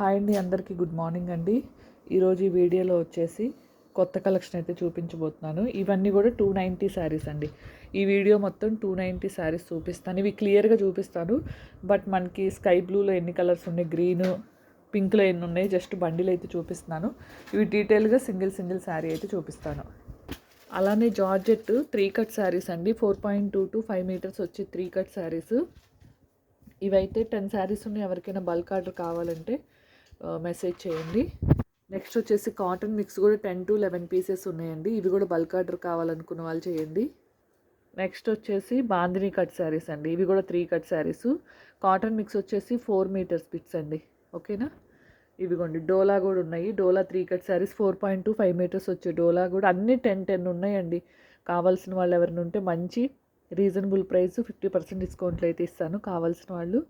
Hi అండి అందరికీ good morning అండి. ఈరోజు ఈ వీడియోలో వచ్చేసి కొత్త కలెక్షన్ అయితే చూపించబోతున్నాను. ఇవన్నీ కూడా టూ నైంటీ శారీస్ అండి. ఈ వీడియో మొత్తం టూ నైంటీ శారీస్ చూపిస్తాను. ఇవి క్లియర్గా చూపిస్తాను. బట్ మనకి స్కై బ్లూలో ఎన్ని కలర్స్ ఉన్నాయి గ్రీన్ పింక్లో ఎన్ని ఉన్నాయి జస్ట్ బండిలు అయితే చూపిస్తున్నాను. ఇవి డీటెయిల్గా సింగిల్ సింగిల్ శారీ అయితే చూపిస్తాను. అలానే జార్జెట్ త్రీ కట్ శారీస్ అండి. Four point two to five metres వచ్చి త్రీ కట్ శారీస్. ఇవైతే టెన్ శారీస్ ఉన్నాయి. ఎవరికైనా బల్క్ ఆర్డర్ కావాలంటే మెసేజ్ చేయండి. నెక్స్ట్ వచ్చేసి కాటన్ మిక్స్ కూడా టెన్ టు లెవెన్ పీసెస్ ఉన్నాయండి. ఇవి కూడా బల్క్ ఆర్డర్ కావాలనుకున్న వాళ్ళు చేయండి. నెక్స్ట్ వచ్చేసి బాందిని కట్ శారీస్ అండి. ఇవి కూడా three cut saris cotton mix వచ్చేసి ఫోర్ మీటర్స్ బిట్స్ అండి. ఓకేనా ఇవిగోండి. డోలా కూడా ఉన్నాయి. డోలా three cut saris four point two five metres వచ్చే డోలా కూడా అన్ని టెన్ టెన్ ఉన్నాయండి. కావాల్సిన వాళ్ళు ఎవరైనా ఉంటే మంచి రీజనబుల్ ప్రైస్ ఫిఫ్టీ పర్సెంట్ డిస్కౌంట్లు అయితే ఇస్తాను. కావాల్సిన వాళ్ళు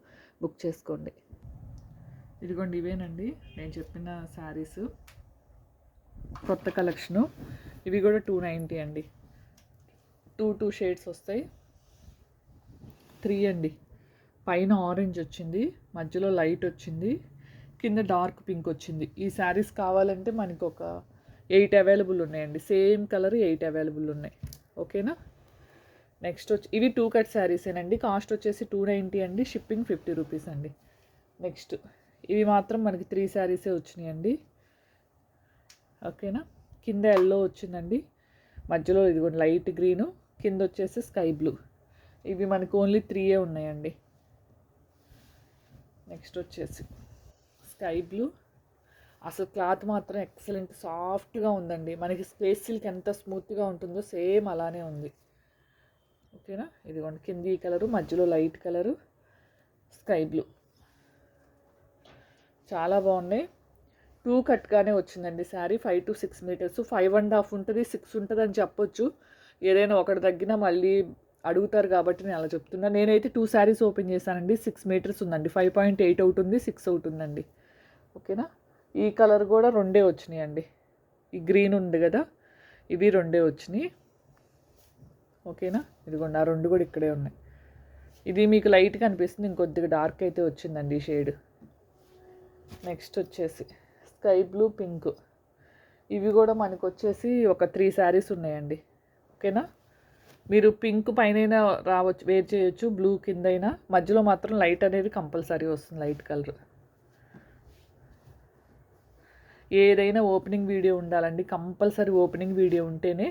బుక్ చేసుకోండి. ఇదిగోండి ఇవేనండి. నేను చెప్పిన శారీస్ కొత్త కలెక్షను ఇవి కూడా టూ నైంటీ అండి. టూ టూ షేడ్స్ వస్తాయి. త్రీ అండి. పైన ఆరెంజ్ వచ్చింది మధ్యలో లైట్ వచ్చింది కింద డార్క్ పింక్ వచ్చింది. ఈ శారీస్ కావాలంటే మనకి ఒక ఎయిట్ అవైలబుల్ ఉన్నాయండి. సేమ్ కలర్ ఎయిట్ అవైలబుల్ ఉన్నాయి. ఓకేనా నెక్స్ట్ వచ్చి ఇవి టూ కట్ శారీసేనండి కాస్ట్ వచ్చేసి టూ నైంటీ అండి. షిప్పింగ్ ఫిఫ్టీ రూపీస్ అండి. నెక్స్ట్ ఇవి మాత్రం మనకి త్రీ శారీసే వచ్చినాయండి. ఓకేనా? కింద ఎల్లో వచ్చిందండి. మధ్యలో ఇదిగోండి లైట్ గ్రీను. కింద వచ్చేసి స్కై బ్లూ. ఇవి మనకు ఓన్లీ త్రీయే ఉన్నాయండి. నెక్స్ట్ వచ్చేసి స్కై బ్లూ. అసలు క్లాత్ మాత్రం ఎక్సలెంట్ సాఫ్ట్గా ఉందండి. మనకి స్పేస్ సిల్క్ ఎంత స్మూత్గా ఉంటుందో సేమ్ అలానే ఉంది. ఓకేనా? ఇదిగోండి కింది కలరు మధ్యలో లైట్ కలరు స్కై బ్లూ. చాలా బాగున్నాయి. టూ కట్గానే వచ్చిందండి sari. Five to six metres. Five and half ఉంటుంది సిక్స్ ఉంటుంది అని చెప్పొచ్చు. ఏదైనా ఒకటి తగ్గినా మళ్ళీ అడుగుతారు కాబట్టి నేను అలా చెప్తున్నా. నేనైతే టూ శారీస్ ఓపెన్ చేశానండి. సిక్స్ మీటర్స్ ఉందండి. ఫైవ్ పాయింట్ ఎయిట్ అవుతుంది సిక్స్ అవుతుందండి ఓకేనా? ఈ కలర్ కూడా రెండే వచ్చినాయి అండి. ఈ గ్రీన్ ఉంది కదా ఇవి రెండే వచ్చినాయి. ఓకేనా? ఇదిగోండి ఆ రెండు కూడా ఇక్కడే ఉన్నాయి. ఇది మీకు లైట్గా అనిపిస్తుంది ఇంకొద్దిగా డార్క్ అయితే వచ్చిందండి ఈ షేడ్. నెక్స్ట్ వచ్చేసి స్కై బ్లూ పింక్. ఇవి కూడా మనకు వచ్చేసి ఒక త్రీ శారీస్ ఉన్నాయండి. ఓకేనా? మీరు పింక్ పైన రావచ్చు వేర్ చేయొచ్చు బ్లూ కిందైనా. మధ్యలో మాత్రం లైట్ అనేది కంపల్సరీ వస్తుంది లైట్ కలర్. ఏదైనా ఓపెనింగ్ వీడియో ఉండాలండి. కంపల్సరీ ఓపెనింగ్ వీడియో ఉంటేనే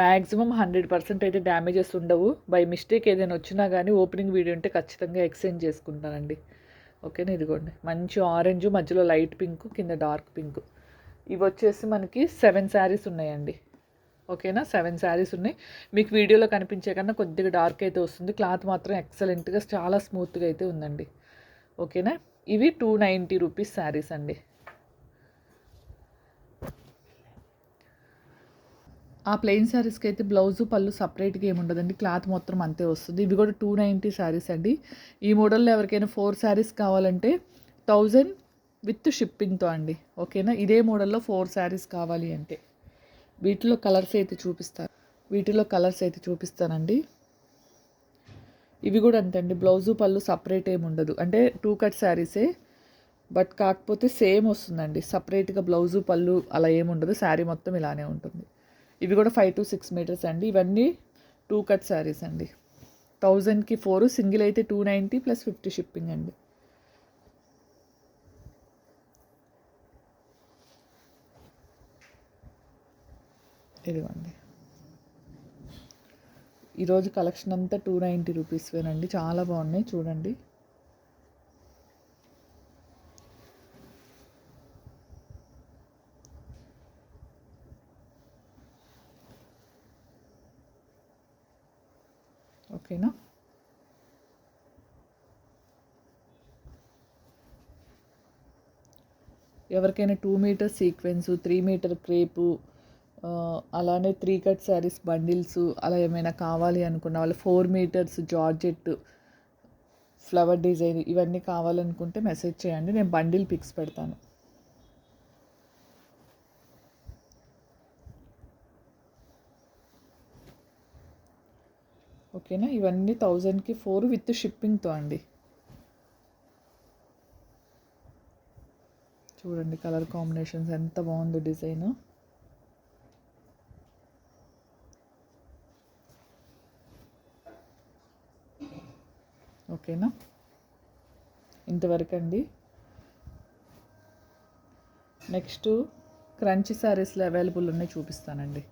మ్యాక్సిమం హండ్రెడ్ పర్సెంట్ అయితే డ్యామేజెస్ ఉండవు. బై మిస్టేక్ ఏదైనా వచ్చినా కానీ ఓపెనింగ్ వీడియో ఉంటే ఖచ్చితంగా ఎక్స్చేంజ్ చేసుకుంటానండి. ఓకేనా ఇదిగోండి. మంచి ఆరెంజ్ మధ్యలో లైట్ పింక్ కింద డార్క్ పింక్ ఇవి వచ్చేసి మనకి సెవెన్ శారీస్ ఉన్నాయండి. ఓకేనా? సెవెన్ శారీస్ ఉన్నాయి. మీకు వీడియోలో కనిపించే కన్నా కొద్దిగా డార్క్ అయితే వస్తుంది. క్లాత్ మాత్రం ఎక్సలెంట్గా చాలా స్మూత్గా అయితే ఉందండి. ఓకేనా? ఇవి టూ నైంటీ రూపీస్ శారీస్ అండి. ఆ ప్లెయిన్ శారీస్కి అయితే బ్లౌజు పళ్ళు సపరేట్గా ఏమి ఉండదండి క్లాత్ మొత్తం అంతే వస్తుంది. ఇవి కూడా టూ నైంటీ శారీస్ అండి. ఈ మోడల్లో ఎవరికైనా ఫోర్ శారీస్ కావాలంటే థౌజండ్ విత్ షిప్పింగ్తో అండి. ఓకేనా ఇదే మోడల్లో ఫోర్ శారీస్ కావాలి అంటే. వీటిలో కలర్స్ అయితే చూపిస్తారు వీటిలో కలర్స్ అయితే చూపిస్తానండి. ఇవి కూడా అంతే అండి. బ్లౌజు పళ్ళు సపరేట్ ఏమి ఉండదు. అంటే టూ కట్ శారీసే బట్ కాకపోతే సేమ్ వస్తుందండి. సపరేట్గా బ్లౌజు పళ్ళు అలా ఏమి ఉండదు. శారీ మొత్తం ఇలానే ఉంటుంది. ఇవి కూడా ఫైవ్ టు సిక్స్ మీటర్స్ అండి. ఇవన్నీ టూ కట్ శారీస్ అండి. థౌజండ్కి ఫోర్ సింగిల్ అయితే two ninety plus fifty shipping అండి. ఇదిగోండి. ఈరోజు కలెక్షన్ అంతా టూ నైంటీ రూపీస్వేనండి చాలా బాగున్నాయి. చూడండి. ఓకేనా? ఎవరికైనా two metre sequence three metre crepe అలానే త్రీ కట్ శారీస్ బండిల్స్ అలా ఏమైనా కావాలి అనుకున్న వాళ్ళు four metres georgette flower design ఇవన్నీ కావాలనుకుంటే మెసేజ్ చేయండి. నేను బండిల్ పిక్స్ పెడతాను. ఓకేనా? ఇవన్నీ థౌజండ్కి ఫోర్ విత్ షిప్పింగ్తో అండి. చూడండి కలర్ కాంబినేషన్స్ ఎంత బాగుందో డిజైన్. ఓకేనా? ఇంతవరకు అండి నెక్స్ట్ క్రంచ్ శారీస్లో అవైలబుల్ ఉన్నాయి చూపిస్తానండి.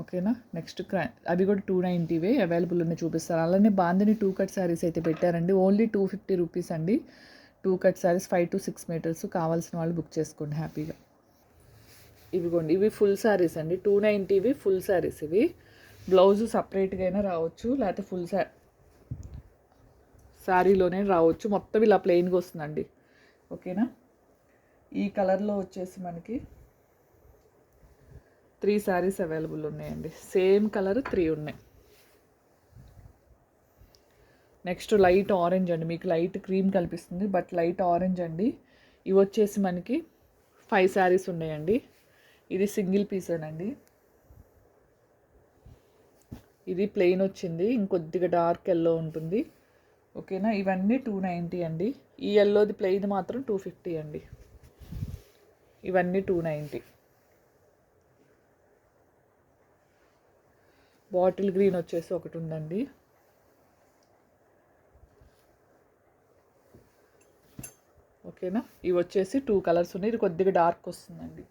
ఓకేనా? నెక్స్ట్ క్రా అవి కూడా టూ నైంటీవే అవైలబుల్ ఉన్నాయి చూపిస్తాను. అలానే బాందిని టూ కట్ శారీస్ అయితే పెట్టారండి. ఓన్లీ టూ ఫిఫ్టీ రూపీస్ అండి. Two cut saris five to six metres కావాల్సిన వాళ్ళు బుక్ చేసుకోండి హ్యాపీగా. ఇవిగోండి ఇవి ఫుల్ శారీస్ అండి. టూ నైంటీవి ఫుల్ శారీస్ ఇవి. బ్లౌజ్ సపరేట్గా అయినా రావచ్చు లేకపోతే ఫుల్ శా శారీలోనే రావచ్చు. మొత్తం ఇలా ప్లెయిన్గా వస్తుందండి. ఓకేనా? ఈ కలర్లో వచ్చేసి మనకి త్రీ శారీస్ అవైలబుల్ ఉన్నాయండి. సేమ్ కలర్ త్రీ ఉన్నాయి. నెక్స్ట్ లైట్ ఆరెంజ్ అండి. మీకు లైట్ క్రీమ్ కనిపిస్తుంది బట్ లైట్ ఆరెంజ్ అండి. ఇవి వచ్చేసి మనకి ఫైవ్ శారీస్ ఉన్నాయండి. ఇది సింగిల్ పీసేనండి. ఇది ప్లెయిన్ వచ్చింది. ఇంకొద్దిగా డార్క్ ఎల్లో ఉంటుంది. ఓకేనా? ఇవన్నీ టూ నైంటీ అండి. ఈ ఎల్లోది ప్లెయిన్ మాత్రం టూ ఫిఫ్టీ అండి. ఇవన్నీ టూ నైంటీ. బాటిల్ గ్రీన్ వచ్చేసి ఒకటి ఉందండి. ఓకేనా? ఇవి వచ్చేసి టూ కలర్స్ ఉన్నాయి. ఇది కొద్దిగా డార్క్ వస్తుందండి.